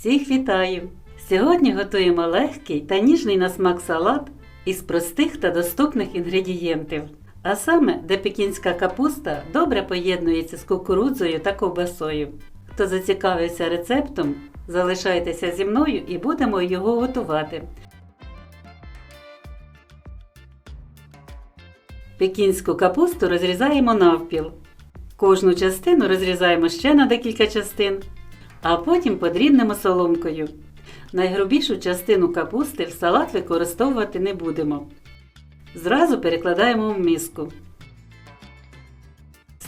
Всіх вітаю! Сьогодні готуємо легкий та ніжний на смак салат із простих та доступних інгредієнтів. А саме, де пекінська капуста добре поєднується з кукурудзою та ковбасою. Хто зацікавився рецептом, залишайтеся зі мною і будемо його готувати. Пекінську капусту розрізаємо навпіл. Кожну частину розрізаємо ще на декілька частин, а потім подрібнемо соломкою. Найгрубішу частину капусти в салат використовувати не будемо. Зразу перекладаємо в миску.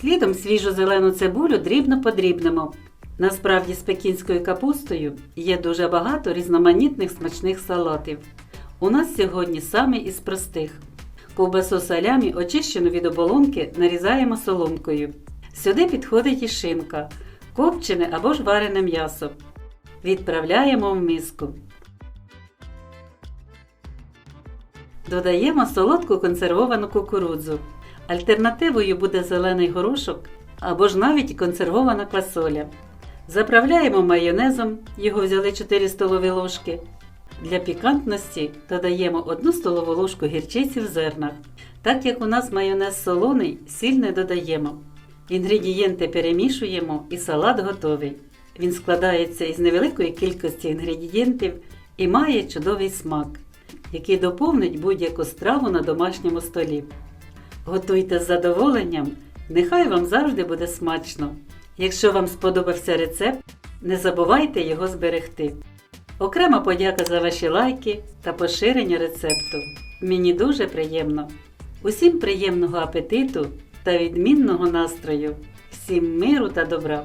Слідом свіжу зелену цибулю дрібно подрібнемо. Насправді з пекінською капустою є дуже багато різноманітних смачних салатів. У нас сьогодні саме із простих. Ковбасу салямі, очищену від оболонки, нарізаємо соломкою. Сюди підходить і шинка, копчене або ж варене м'ясо. Відправляємо в миску. Додаємо солодку консервовану кукурудзу. Альтернативою буде зелений горошок або ж навіть консервована квасоля. Заправляємо майонезом, його взяли 4 столові ложки. Для пікантності додаємо 1 столову ложку гірчиці в зернах. Так як у нас майонез солоний, сіль не додаємо. Інгредієнти перемішуємо і салат готовий. Він складається із невеликої кількості інгредієнтів і має чудовий смак, який доповнить будь-яку страву на домашньому столі. Готуйте з задоволенням, нехай вам завжди буде смачно. Якщо вам сподобався рецепт, не забувайте його зберегти. Окрема подяка за ваші лайки та поширення рецепту. Мені дуже приємно. Усім приємного апетиту та відмінного настрою, всім миру та добра!